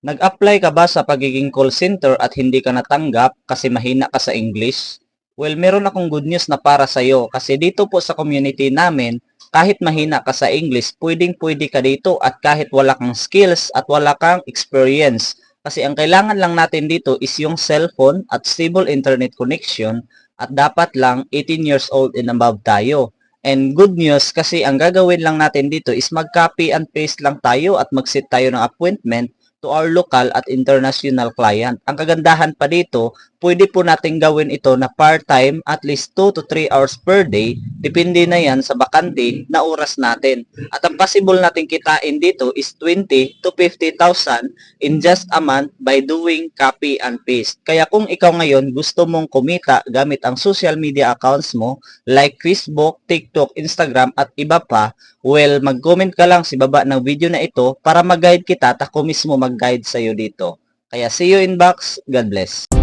Nag-apply ka ba sa pagiging call center at hindi ka natanggap kasi mahina ka sa English? Well, meron akong good news na para sa'yo kasi dito po sa community namin, kahit mahina ka sa English, pwedeng pwede ka dito at kahit wala kang skills at wala kang experience. Kasi ang kailangan lang natin dito is yung cellphone at stable internet connection at dapat lang 18 years old and above tayo. And good news kasi ang gagawin lang natin dito is mag-copy and paste lang tayo at mag-set tayo ng appointment to our local at international client. Ang kagandahan pa dito, pwede po natin gawin ito na part-time at least 2 to 3 hours per day. Depende na yan sa bakante na oras natin. At ang possible natin kitain dito is 20 to 50,000 in just a month by doing copy and paste. Kaya kung ikaw ngayon gusto mong kumita gamit ang social media accounts mo like Facebook, TikTok, Instagram at iba pa, well, mag-comment ka lang sa baba ng video na ito para mag-guide kita at ako mismo mag-guide sa'yo dito. Kaya see you in box. God bless.